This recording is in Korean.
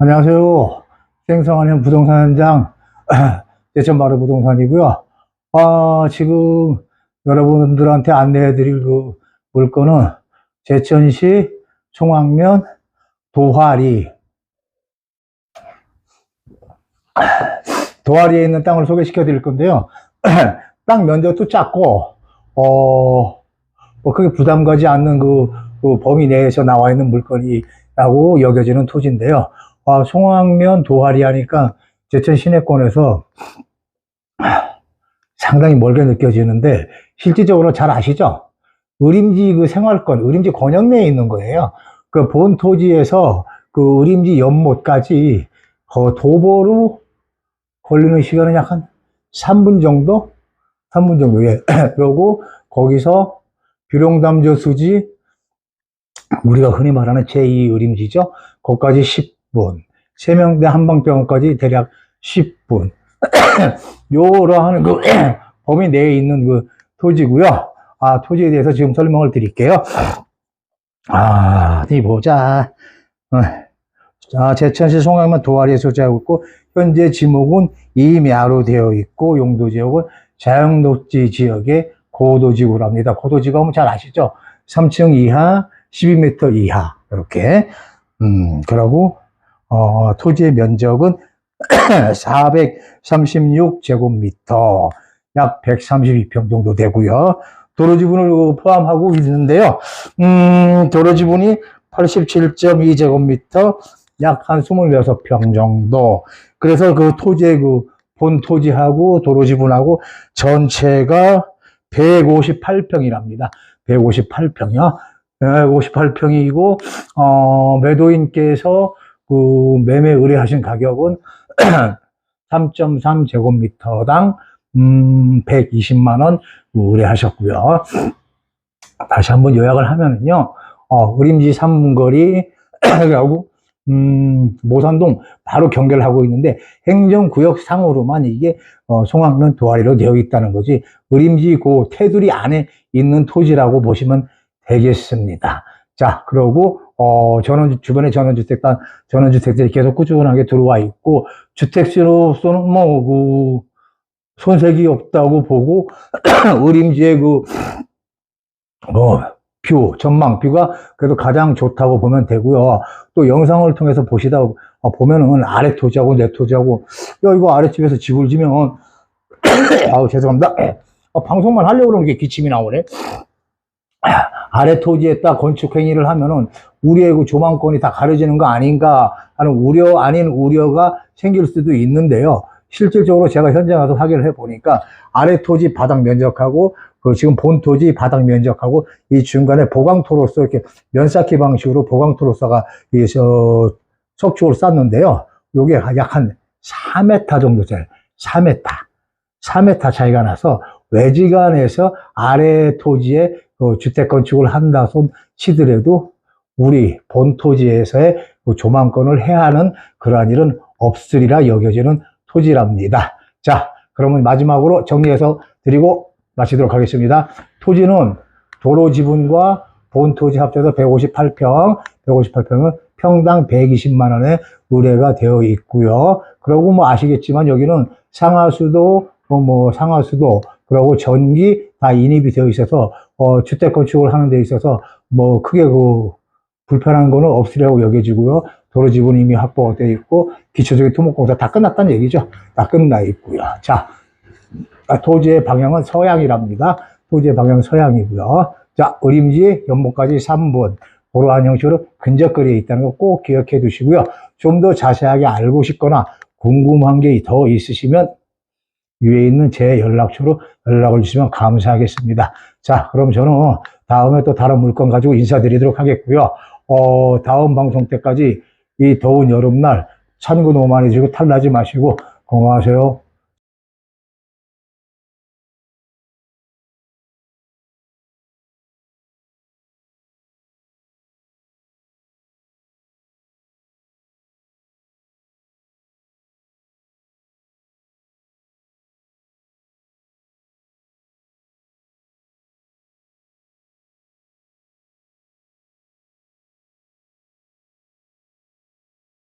안녕하세요. 생성하는 부동산 현장, 제천마루 부동산이고요. 아, 지금 여러분들한테 안내해 드릴 그 물건은 제천시 총학면 도화리. 도화리에 있는 땅을 소개시켜 드릴 건데요. 땅 면적도 작고, 어, 뭐 크게 부담 가지 않는 그, 그 범위 내에서 나와 있는 물건이라고 여겨지는 토지인데요. 아, 송악면 도화리 하니까 제천 시내권에서 상당히 멀게 느껴지는데 실질적으로 잘 아시죠? 의림지 그 생활권, 의림지 권역 내에 있는 거예요. 그 본 토지에서 그 의림지 연못까지 어, 도보로 걸리는 시간은 약 한 3분 정도? 3분 정도, 예. 그러고 거기서 비룡담저 수지, 우리가 흔히 말하는 제2 의림지죠. 거기까지 10 분. 세명대 한방병원까지 대략 10분. 요러한 그 범위 내에 있는 그 토지고요. 아, 토지에 대해서 지금 설명을 드릴게요. 아, 어디 보자. 어. 자, 제천시 송악면 도화리에 소재하고 있고, 현재 지목은 임야로 되어 있고, 용도 지역은 자영녹지 지역의 고도지구로 합니다. 고도지구 하면 잘 아시죠? 3층 이하, 12m 이하. 이렇게. 음, 그러고, 어, 토지의 면적은 436제곱미터, 약 132평 정도 되고요. 도로 지분을 포함하고 있는데요. 음, 도로 지분이 87.2제곱미터, 약 한 26평 정도. 그래서 그 토지의 그 본 토지하고 도로 지분하고 전체가 158평이랍니다. 158평이요. 158평이고, 어, 매도인께서 그 매매 의뢰하신 가격은 3.3 제곱미터당 음, 120만 원 의뢰하셨고요. 다시 한번 요약을 하면은요, 어, 의림지 3거리, 하고, 음, 모산동 바로 경계를 하고 있는데, 행정구역 상으로만 이게, 어, 송악면 도화리로 되어 있다는 거지, 의림지 그 테두리 안에 있는 토지라고 보시면 되겠습니다. 자, 그러고, 어, 전원, 주변에 전원주택, 땅, 전원주택들이 계속 꾸준하게 들어와 있고, 주택지로서는 뭐, 그, 손색이 없다고 보고, 의림지의 그, 뭐, 뷰, 전망, 뷰가 그래도 가장 좋다고 보면 되고요. 또 영상을 통해서 보시다 어, 보면은 아래 토지하고 내 토지하고, 야, 이거 아래집에서 집을 지면, 아우, 죄송합니다. 어, 방송만 하려고 그러는 게 기침이 나오네. 아래 토지에다 건축 행위를 하면은 우리의 그 조망권이 다 가려지는 거 아닌가 하는 우려 아닌 우려가 생길 수도 있는데요. 실질적으로 제가 현장 가서 확인을 해 보니까 아래 토지 바닥 면적하고 그 지금 본 토지 바닥 면적하고 이 중간에 보강토로서 이렇게 면쌓기 방식으로 보강토로서가 이저 석축을 쌓는데요. 요게 약 한 4m 정도 돼요. 4m. 4m 차이가 나서 외지간에서 아래 토지에 그 주택 건축을 한다 손 치더라도 우리 본 토지에서의 그 조망권을 해야 하는 그러한 일은 없으리라 여겨지는 토지랍니다. 자, 그러면 마지막으로 정리해서 드리고 마치도록 하겠습니다. 토지는 도로 지분과 본 토지 합쳐서 158평, 158평은 평당 120만 원에 의뢰가 되어 있고요. 그리고 뭐 아시겠지만 여기는 상하수도, 어, 뭐 상하수도, 그리고 전기 다 인입이 되어 있어서 어, 주택 건축을 하는 데 있어서 뭐 크게 그 불편한 거는 없으리라고 여겨지고요. 도로 지분 이미 확보가 되어 있고 기초적인 토목공사 다 끝났다는 얘기죠. 다 끝나 있고요. 자, 아, 토지의 방향은 서양이랍니다. 토지의 방향은 서양이고요. 자, 의림지 연못까지 3분 도로한 형식으로 근접거리에 있다는 거 꼭 기억해 두시고요. 좀 더 자세하게 알고 싶거나 궁금한 게 더 있으시면 위에 있는 제 연락처로 연락을 주시면 감사하겠습니다. 자, 그럼 저는 다음에 또 다른 물건 가지고 인사드리도록 하겠고요. 어, 다음 방송 때까지 이 더운 여름날 찬구 너무 많이 지고 탈나지 마시고 건강하세요.